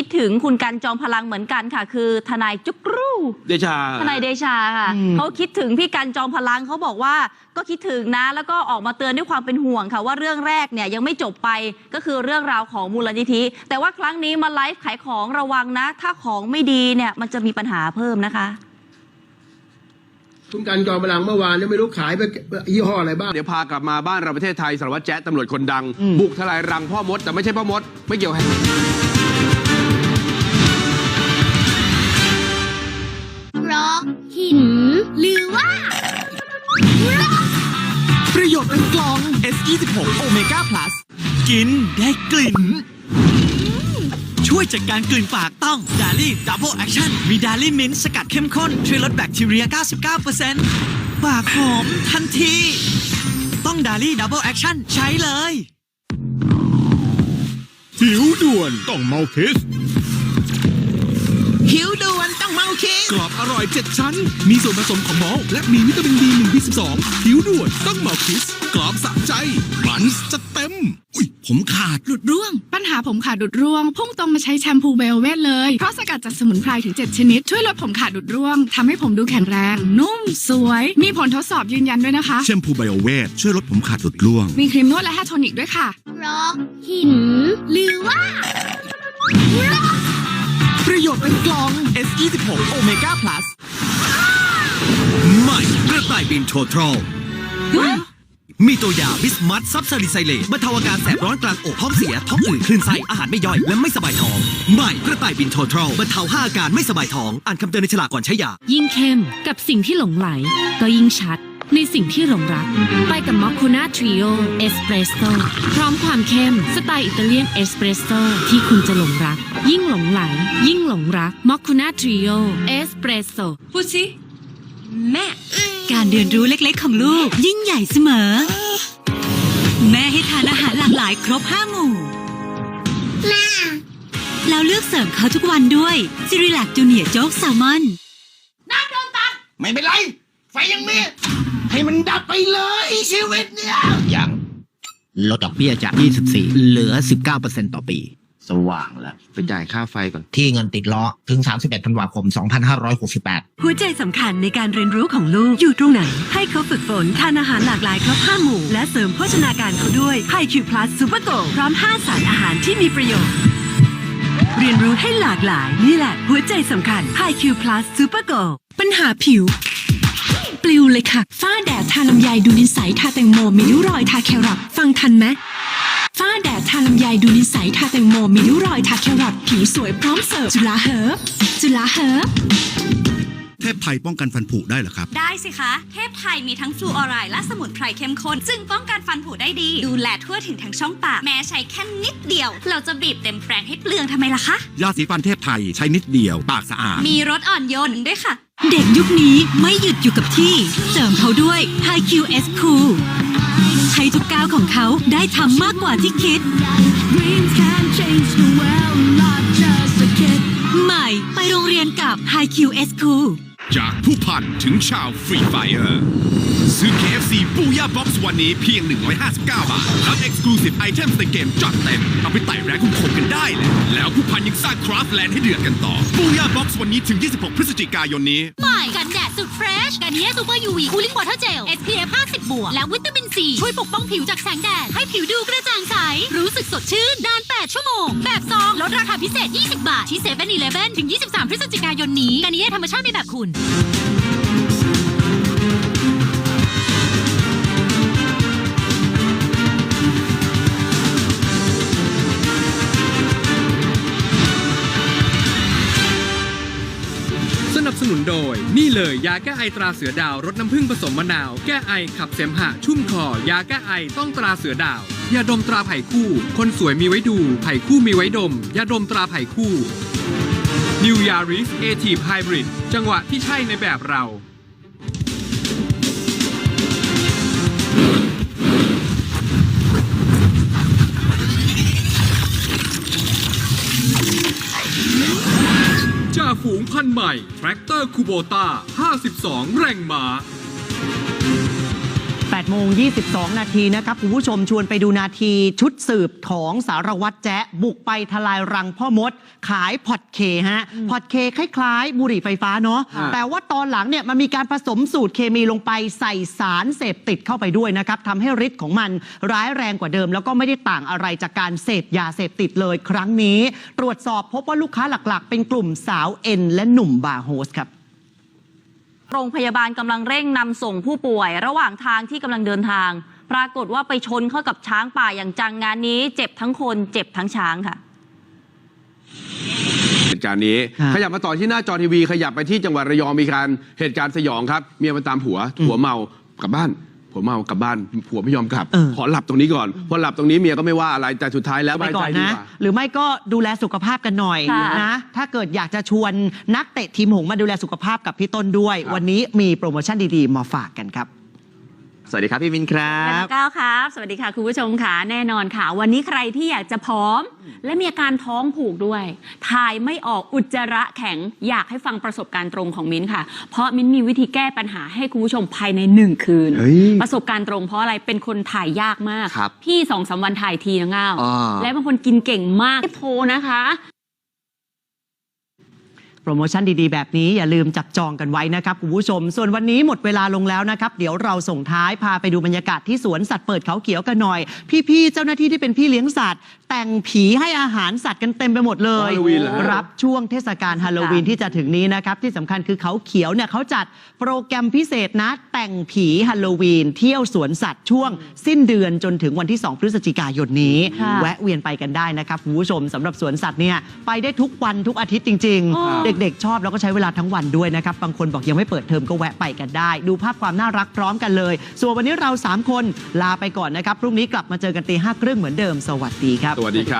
คิดถึงคุณกันจอมพลังเหมือนกันค่ะ คือทนายจุกรูเดชา ทนายเดชาค่ะอืม เขาคิดถึงพี่กันจอมพลังเขาบอกว่าก็คิดถึงนะ แล้วก็ออกมาเตือนด้วยความเป็นห่วงค่ะ ว่าเรื่องแรกเนี่ยยังไม่จบไปก็คือเรื่องราวของมูลนิธิ แต่ว่าครั้งนี้มาไลฟ์ขายของระวังนะ ถ้าของไม่ดีเนี่ยมันจะมีปัญหาเพิ่มนะคะ คุณกันจอมพลังเมื่อวานเนี่ยไม่รู้ขายไปยี่ห้ออะไรบ้าง เดี๋ยวพากลับมาบ้านเราประเทศไทยสารวัตรแจ๊ดตำรวจคนดัง บุกทลายรังพ่อมด แต่ไม่ใช่พ่อมด ไม่เกี่ยวเพ หิน หรือว่า ประโยชน์เป็นกลอง S26 Omega Plus กินได้กลิ่น ช่วยจัดการกลิ่นปากต้องดาลี่ดับเบิลแอคชั่นมีดาลี่มินต์สกัดเข้มข้น ช่วยลดแบคทีเรีย 99%ปากหอมทันที ต้องดาลี่ดับเบิลแอคชั่นใช้เลยหิวด่วนต้องเมาคิสหิวด่วน ต้องเมาคิสกรอบอร่อย 7 ชั้น มีส่วนผสมของมอลต์และมีวิตามิน B1 B12 หิวด่วนต้องเมาคิส กรอบสะใจมันจะเต็ม อุ้ยผมขาด หลุดร่วง ปัญหาผมขาดหลุดร่วง พุ่งตรงมาใช้แชมพูเบลเวทเลย เพราะสกัดจากสมุนไพรถึง 7 ชนิด ช่วยลดผมขาดหลุดร่วงทำให้ผมดูแข็งแรง นุ่ม สวย มีผลทดสอบยืนยันด้วยนะคะ แชมพูไบโอเวทช่วยลดผมขาดหลุดร่วง มีครีมนวดและแฮร์โทนิกด้วยค่ะเพราะหิน หรือว่าประโยชน์เป็นกลอง S26 Omega Plus ใหม่กระต่ายบินโททรลมีตัวยาบิสมัตซับซาริไซเลตบรรเทาอาการแสบร้อนกลางอกท้องเสีย ท้องอืดคลื่นไส้อาหารไม่ย่อย และไม่สบายท้อง ใหม่กระต่ายบินโททรลบรรเทาห้าอาการไม่สบายท้อง อ่านคำเตือนในฉลากก่อนใช้ยา ยิ่งเข้มกับสิ่งที่หลงไหล ก็ยิ่งชัด ในสิ่งที่หลงรัก ไปกับมอคคูน่าทริโอเอสเปรสโซพร้อมความเข้ม สไตล์อิตาเลียนเอสเปรสโซที่คุณจะหลงรัก ยิ่งหลงไหล ยิ่งหลงรักมอคคูน่าทริโอเอสเปรสโซพูดสิ แม่ การเรียนรู้เล็กๆของลูก ยิ่งใหญ่เสมอ แม่ให้ทานอาหารหลากหลายครบห้าหมู่แม่แล้วเลือกเสริมเขาทุกวันด้วยซิริลักจูเนียโจ๊กแซลมอนไม่เป็นไร ไฟยังมี ให้มันดับไปเลยชีวิตเนี่ยยังลดดอกเบี้ยจาก 24 เหลือ 19%ต่อปี สว่างแล้วไปจ่ายค่าไฟก่อน ที่เงินติดล้อ ถึง 31ธันวาคม 2568 หัวใจสำคัญในการเรียนรู้ของลูกอยู่ตรงไหน ให้เขาฝึกฝนทานอาหารหลากหลายครบห้าหมู่ และเสริมโภชนาการเขาด้วยไฮคิวพลัสซูเปอร์โกพร้อม 5 สารอาหารที่มีประโยชน์ เรียนรู้ให้หลากหลายนี่แหละ หัวใจสำคัญ HiQ Plus Super Go ปัญหาผิวป ลิวเลยค่ะฝ้าแดดทาลำไยดูนิสัยทาแตงโมมีริ้วรอยทาแครอทฟังทันไหมฝ้าแดดทาลำไยดูนิสัยทาแตงโมมีริ้วรอยทาแครอทผิวสวยพร้อมเสิร์ฟจุฬาเฮิร์บจุฬาเฮิร์บเทพไทยป้องกันฟันผุได้เหรอครับ ได้สิคะ เทพไทยมีทั้งฟลูออไรด์และสมุนไพรเข้มข้นซึ่งป้องกันฟันผุได้ดี ดูแลทั่วถึงทั้งช่องปาก แม้ใช้แค่นิดเดียว เราจะบีบเต็มแปรงให้เปลืองทำไมล่ะคะ ยาสีฟันเทพไทยใช้นิดเดียว ปากสะอาด มีรสอ่อนโยนด้วยค่ะ เด็กยุคนี้ไม่หยุดอยู่กับที่ เสริมเขาด้วย HiQ S Cool ให้ทุกก้าวของเขาได้ทำมากกว่าที่คิด ใหม่ไปโรงเรียนกับ HiQ S Cool จากผู้พันถึงชาวฟรีไฟเออร์ซื้อ KFC ปูย่าบ็อกซ์วันนี้เพียง 159 บาท รับ Exclusive Items ในเกมจัดเต็ม เอาไปไต่แรงคุ้มคมกันได้เลย แล้วผู้พันยังสร้างคราฟแลนด์ให้เดือดกันต่อปูย่าบ็อกซ์วันนี้ถึง 26 พฤศจิกายนนี้ ใหม่ กันแดดสุดเฟรชกันเนียซูเปอร์ยูวีคูลิ่งวอเตอร์เจล SPF 50 บวก และวิตามินซีช่วยปกป้องผิวจากแสงแดดให้ผิวดูกระจ่าง สึกสดชื่นนาน 8 ชั่วโมง แบบซองลดราคาพิเศษ 20 บาท ที่7 e เ e ่ e อถึง 23 พฤศจิกายนนี้กันเนียธรรมชาติในแบบคุณ สนับสนุนโดย นี่เลยยาแก้ไอตราเสือดาวรสน้ำผึ้งผสมมะนาว แก้ไอขับเสมหะชุ่มคอ ยาแก้ไอต้องตราเสือดาว ยาดมตราไผ่คู่ คนสวยมีไว้ดู ไผ่คู่มีไว้ดมยาดมตราไผ่คู่ New Yaris a t i v e Hybrid จังหวะที่ใช่ในแบบเรา จ่าฝูงพันใหม่ แทรกเตอร์คูโบตา52 แรงม้า 8โมง 22 นาทีนะครับ คุณผู้ชมชวนไปดูนาทีชุดสืบของสารวัตรแจ๊ะบุกไปทลายรังพ่อมด ขายพอดเคฮะพอดเคคล้ายๆ บุหรี่ไฟฟ้าเนาะอ่าแต่ว่าตอนหลังเนี่ยมันมีการผสมสูตรเคมีลงไปใส่สารเสพติดเข้าไปด้วยนะครับทำให้ฤทธิ์ของมันร้ายแรงกว่าเดิม แล้วก็ไม่ได้ต่างอะไรจากการเสพยาเสพติดเลยครั้งนี้ ตรวจสอบพบว่าลูกค้าหลักๆ เป็นกลุ่มสาวเอ็นและหนุ่มบาร์โฮสครับ โรงพยาบาลกำลังเร่งนำส่งผู้ป่วย ระหว่างทางที่กำลังเดินทาง ปรากฏว่าไปชนเข้ากับช้างป่าอย่างจังงานนี้ เจ็บทั้งคน เจ็บทั้งช้างค่ะเหตุการณ์นี้ฮะขยับมาต่อที่หน้าจอทีวี ขยับไปที่จังหวัดระยองมีการเหตุการณ์สยองครับ เมียมาตามผัวผัวเมากลับบ้าน ผัวเมากลับบ้านผัวไม่ยอมกลับ เออ ขอหลับตรงนี้ก่อนพอหลับตรงนี้เมียก็ไม่ว่าอะไรแต่สุดท้ายแล้วไปบายก่ใจอนดีนะ กว่า หรือไม่ก็ดูแลสุขภาพกันหน่อยค่ะนะ ถ้าเกิดอยากจะชวนนักเตะทีมหงส์มาดูแลสุขภาพกับพี่ต้นด้วย ครับ วันนี้มีโปรโมชั่นดีๆ มาฝากกันครับ สวัสดีครับพี่วินครัสวัสบดีก้าวครับ สวัสดีค่ะคุณผู้ชมค่ะแน่นอนค่ะ วันนี้ใครที่อยากจะพร้อม และมีอาการท้องผูกด้วยถ่ายไม่ออกอุจจาระแข็งอยากให้ฟังประสบการณ์ตรงของมิ้นท์ค่ะ เพราะมิ้นท์มีวิธีแก้ปัญหาให้คุณผู้ชมภายในหนึ่งคืนเฮ้ยประสบการณ์ตรงเพราะอะไรเป็นคนถ่ายยากมากครับพี่สองสามวันถ่ายทีนะง่าวอ่าและบางคนกินเก่งมากโทรนะคะ โปรโมชั่นดีๆ แบบนี้อย่าลืมจับจองกันไว้นะครับคุณผู้ชม ส่วนวันนี้หมดเวลาลงแล้วนะครับ เดี๋ยวเราส่งท้ายพาไปดูบรรยากาศที่สวนสัตว์เปิดเขาเขียวกันหน่อย พี่ๆเจ้าหน้าที่ที่เป็นพี่เลี้ยงสัตว์ แต่งผีให้อาหารสัตว์กันเต็มไปหมดเลยฮาโลวีนเหรอฮะ รับช่วงเทศกาลฮาโลวีนที่จะถึงนี้นะครับ ที่สำคัญคือเขาเขียวเนี่ยเขาจัดโปรแกรมพิเศษนะ แต่งผีฮาโลวีนเที่ยวสวนสัตว์ช่วง สิ้นเดือนจนถึงวันที่ 2 พฤศจิกายนนี้ ค่ะ แวะเวียนไปกันได้นะครับคุณผู้ชมสำหรับสวนสัตว์เนี่ยไปได้ทุกวันทุกอาทิตย์จริงอ๋อๆเด็กๆ ชอบแล้วก็ใช้เวลาทั้งวันด้วยนะครับ บางคนบอกยังไม่เปิดเทอมก็แวะไปกันได้ ดูภาพความน่ารักพร้อมกันเลย ส่วนวันนี้เรา 3 คนลาไปก่อนนะครับ พรุ่งนี้กลับมาเจอกันตีห้าครึ่งเหมือนเดิม สวัสดีครับ สวัสดีครับ